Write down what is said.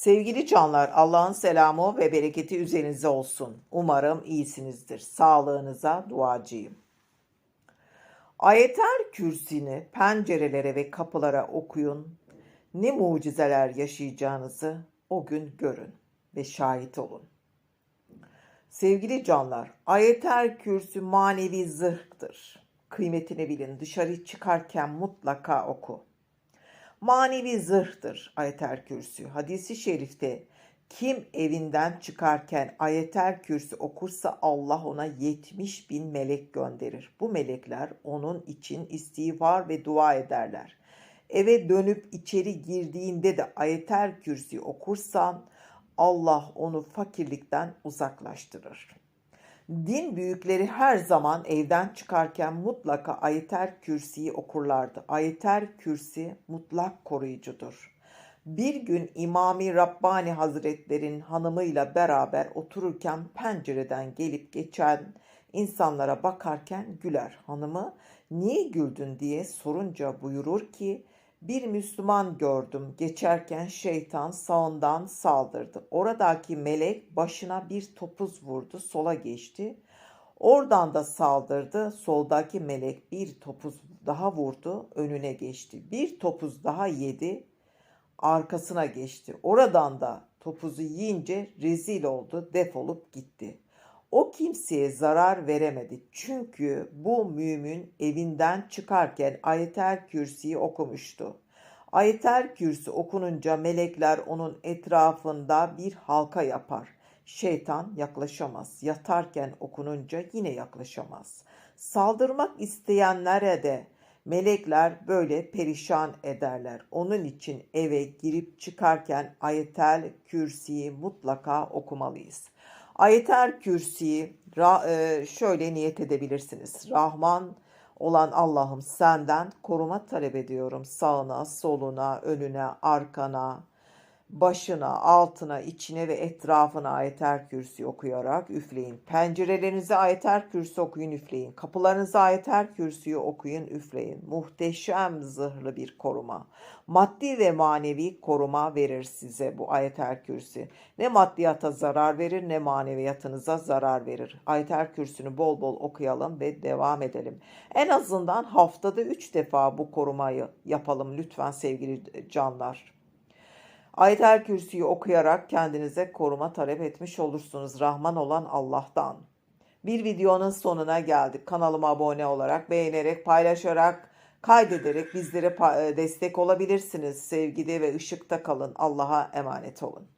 Sevgili canlar, Allah'ın selamı ve bereketi üzerinize olsun. Umarım iyisinizdir. Sağlığınıza duacıyım. Ayetel Kürsi'ni pencerelere ve kapılara okuyun. Ne mucizeler yaşayacağınızı o gün görün ve şahit olun. Sevgili canlar, Ayetel Kürsü manevi zırhtır. Kıymetini bilin. Dışarı çıkarken mutlaka oku. Manevi zırhtır ayetel kürsü. Hadisi şerifte kim evinden çıkarken ayetel kürsü okursa Allah ona 70 bin melek gönderir. Bu melekler onun için istiğfar ve dua ederler. Eve dönüp içeri girdiğinde de ayetel kürsü okursan Allah onu fakirlikten uzaklaştırır. Din büyükleri her zaman evden çıkarken mutlaka Ayetel Kürsi'yi okurlardı. Ayetel Kürsi mutlak koruyucudur. Bir gün İmami Rabbani Hazretlerin hanımıyla beraber otururken pencereden gelip geçen insanlara bakarken güler. Hanımı niye güldün diye sorunca buyurur ki bir Müslüman gördüm. Geçerken şeytan sağından saldırdı. Oradaki melek başına bir topuz vurdu, sola geçti. Oradan da saldırdı. Soldaki melek bir topuz daha vurdu, önüne geçti. Bir topuz daha yedi, arkasına geçti. Oradan da topuzu yiyince rezil oldu, defolup gitti. O kimseye zarar veremedi. Çünkü bu mümin evinden çıkarken Ayetel Kürsi'yi okumuştu. Ayetel Kürsi okununca melekler onun etrafında bir halka yapar. Şeytan yaklaşamaz. Yatarken okununca yine yaklaşamaz. Saldırmak isteyenlere de melekler böyle perişan ederler. Onun için eve girip çıkarken Ayetel Kürsi'yi mutlaka okumalıyız. Ayetel Kürsi'yi e, şöyle niyet edebilirsiniz. Rahman olan Allah'ım senden koruma talep ediyorum. Sağına, soluna, önüne, arkana, başına, altına, içine ve etrafına ayetel kürsü okuyarak üfleyin. Pencerelerinize ayetel kürsü okuyun, üfleyin. Kapılarınıza ayetel kürsüyü okuyun, üfleyin. Muhteşem zırhlı bir koruma. Maddi ve manevi koruma verir size bu ayetel kürsü. Ne maddiyata zarar verir ne maneviyatınıza zarar verir. Ayetel kürsünü bol bol okuyalım ve devam edelim. En azından haftada 3 defa bu korumayı yapalım lütfen sevgili canlar. Ayetel Kürsü'yü okuyarak kendinize koruma talep etmiş olursunuz Rahman olan Allah'tan. Bir videonun sonuna geldik. Kanalıma abone olarak, beğenerek, paylaşarak, kaydederek bizlere destek olabilirsiniz. Sevgide ve ışıkta kalın. Allah'a emanet olun.